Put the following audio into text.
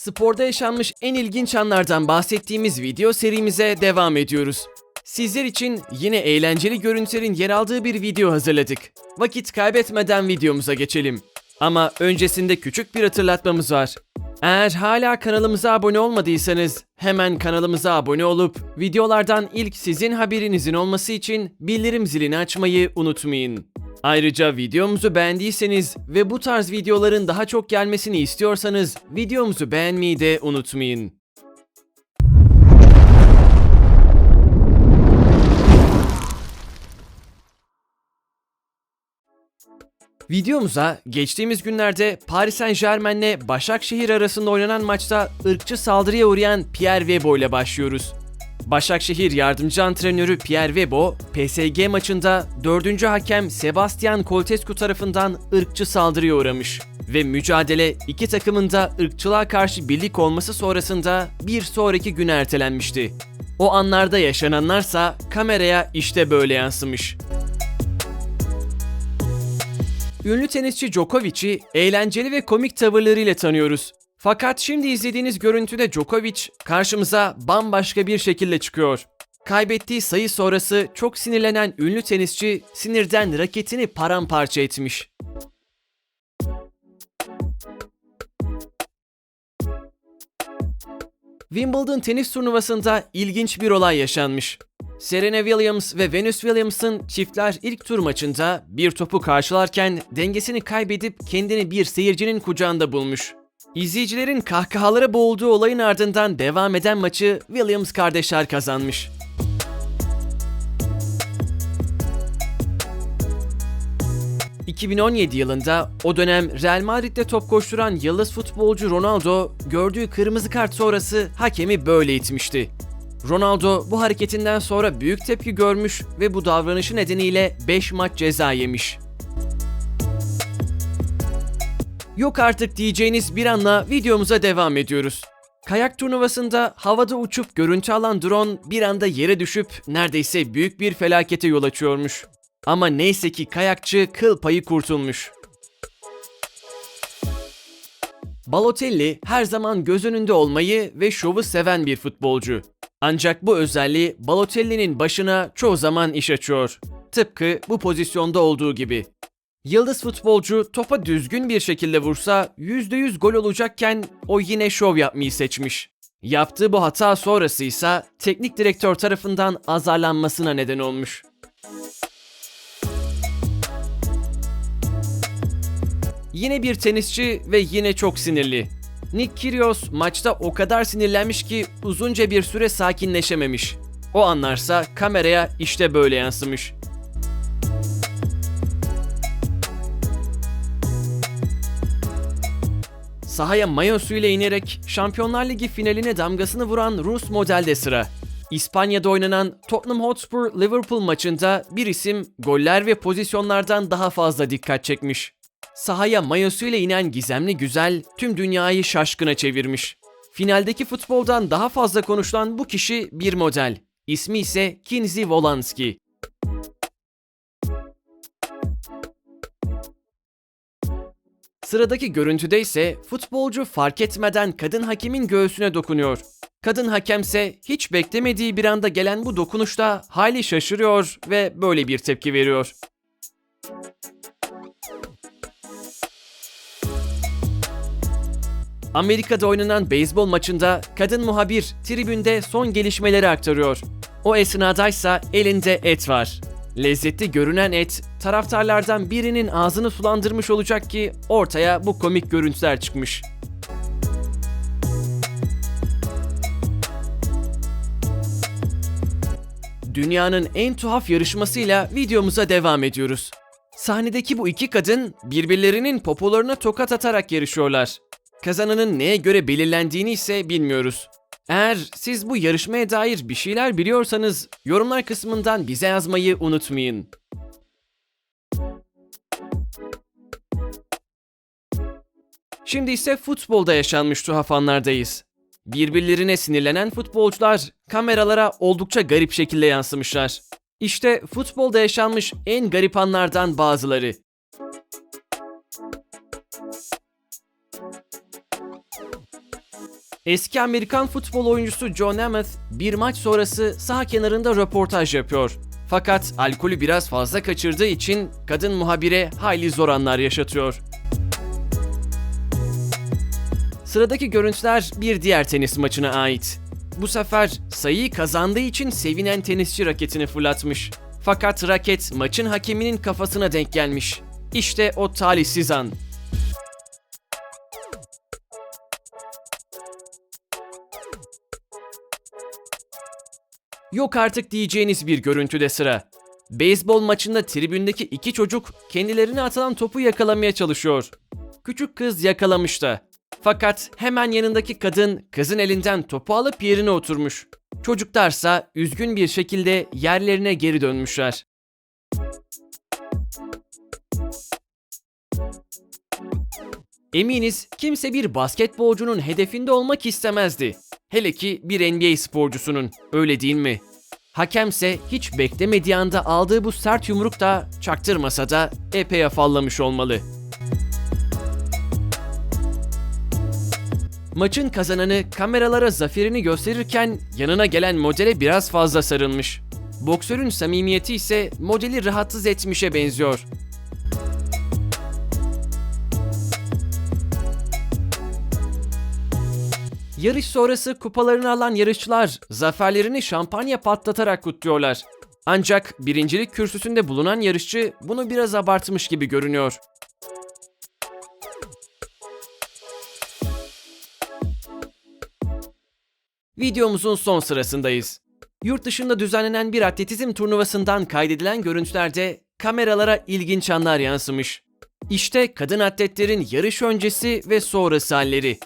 Sporda yaşanmış en ilginç anlardan bahsettiğimiz video serimize devam ediyoruz. Sizler için yine eğlenceli görüntülerin yer aldığı bir video hazırladık. Vakit kaybetmeden videomuza geçelim. Ama öncesinde küçük bir hatırlatmamız var. Eğer hala kanalımıza abone olmadıysanız hemen kanalımıza abone olup videolardan ilk sizin haberinizin olması için bildirim zilini açmayı unutmayın. Ayrıca videomuzu beğendiyseniz ve bu tarz videoların daha çok gelmesini istiyorsanız videomuzu beğenmeyi de unutmayın. Videomuza geçtiğimiz günlerde Paris Saint Germain'le Başakşehir arasında oynanan maçta ırkçı saldırıya uğrayan Pierre Webo ile başlıyoruz. Başakşehir yardımcı antrenörü Pierre Webo, PSG maçında 4. hakem Sebastian Coltescu tarafından ırkçı saldırıya uğramış ve mücadele iki takımın da ırkçılığa karşı birlik olması sonrasında bir sonraki güne ertelenmişti. O anlarda yaşananlarsa kameraya işte böyle yansımış. Ünlü tenisçi Djokovic'i eğlenceli ve komik tavırlarıyla tanıyoruz. Fakat şimdi izlediğiniz görüntüde Djokovic karşımıza bambaşka bir şekilde çıkıyor. Kaybettiği sayı sonrası çok sinirlenen ünlü tenisçi sinirden raketini paramparça etmiş. Wimbledon tenis turnuvasında ilginç bir olay yaşanmış. Serena Williams ve Venus Williams'ın çiftler ilk tur maçında bir topu karşılarken dengesini kaybedip kendini bir seyircinin kucağında bulmuş. İzleyicilerin kahkahalara boğulduğu olayın ardından devam eden maçı Williams kardeşler kazanmış. ...2017 yılında o dönem Real Madrid'de top koşturan yıldız futbolcu Ronaldo... ...gördüğü kırmızı kart sonrası hakemi böyle itmişti. Ronaldo bu hareketinden sonra büyük tepki görmüş ve bu davranışı nedeniyle 5 maç ceza yemiş. Yok artık diyeceğiniz bir anla videomuza devam ediyoruz. Kayak turnuvasında havada uçup görüntü alan drone bir anda yere düşüp neredeyse büyük bir felakete yol açıyormuş. Ama neyse ki kayakçı kıl payı kurtulmuş. Balotelli her zaman göz önünde olmayı ve şovu seven bir futbolcu. Ancak bu özelliği Balotelli'nin başına çoğu zaman iş açıyor. Tıpkı bu pozisyonda olduğu gibi. Yıldız futbolcu topa düzgün bir şekilde vursa %100 gol olacakken o yine şov yapmayı seçmiş. Yaptığı bu hata sonrası ise teknik direktör tarafından azarlanmasına neden olmuş. Yine bir tenisçi ve yine çok sinirli. Nick Kyrgios maçta o kadar sinirlenmiş ki uzunca bir süre sakinleşememiş. O anlarsa kameraya işte böyle yansımış. Sahaya mayosuyla inerek Şampiyonlar Ligi finaline damgasını vuran Rus modelde sıra. İspanya'da oynanan Tottenham Hotspur Liverpool maçında bir isim goller ve pozisyonlardan daha fazla dikkat çekmiş. Sahaya mayosuyla inen gizemli güzel tüm dünyayı şaşkına çevirmiş. Finaldeki futboldan daha fazla konuşulan bu kişi bir model. İsmi ise Kinsey Wolanski. Sıradaki görüntüde ise futbolcu fark etmeden kadın hakemin göğsüne dokunuyor. Kadın hakemse hiç beklemediği bir anda gelen bu dokunuşta hali şaşırıyor ve böyle bir tepki veriyor. Amerika'da oynanan beyzbol maçında kadın muhabir tribünde son gelişmeleri aktarıyor. O esnadaysa elinde et var. Lezzetli görünen et taraftarlardan birinin ağzını sulandırmış olacak ki ortaya bu komik görüntüler çıkmış. Dünyanın en tuhaf yarışmasıyla videomuza devam ediyoruz. Sahnedeki bu iki kadın birbirlerinin popolarına tokat atarak yarışıyorlar. Kazananın neye göre belirlendiğini ise bilmiyoruz. Eğer siz bu yarışmaya dair bir şeyler biliyorsanız yorumlar kısmından bize yazmayı unutmayın. Şimdi ise futbolda yaşanmış tuhaf anlardayız. Birbirlerine sinirlenen futbolcular kameralara oldukça garip şekilde yansımışlar. İşte futbolda yaşanmış en garip anlardan bazıları. Eski Amerikan futbol oyuncusu John Namath bir maç sonrası saha kenarında röportaj yapıyor. Fakat alkolü biraz fazla kaçırdığı için kadın muhabire hayli zor anlar yaşatıyor. Sıradaki görüntüler bir diğer tenis maçına ait. Bu sefer sayıyı kazandığı için sevinen tenisçi raketini fırlatmış. Fakat raket maçın hakeminin kafasına denk gelmiş. İşte o talihsiz an. Yok artık diyeceğiniz bir görüntüde sıra. Beyzbol maçında tribündeki iki çocuk kendilerine atılan topu yakalamaya çalışıyor. Küçük kız yakalamış da. Fakat hemen yanındaki kadın kızın elinden topu alıp yerine oturmuş. Çocuklarsa üzgün bir şekilde yerlerine geri dönmüşler. Eminiz kimse bir basketbolcunun hedefinde olmak istemezdi. Hele ki bir NBA sporcusunun, öyle değil mi? Hakemse hiç beklemediği anda aldığı bu sert yumruk da çaktırmasa da epey afallamış olmalı. Maçın kazananı kameralara zaferini gösterirken yanına gelen modele biraz fazla sarılmış. Boksörün samimiyeti ise modeli rahatsız etmişe benziyor. Yarış sonrası kupalarını alan yarışçılar zaferlerini şampanya patlatarak kutluyorlar. Ancak birincilik kürsüsünde bulunan yarışçı bunu biraz abartmış gibi görünüyor. Videomuzun son sırasındayız. Yurt dışında düzenlenen bir atletizm turnuvasından kaydedilen görüntülerde kameralara ilginç anlar yansımış. İşte kadın atletlerin yarış öncesi ve sonrası halleri.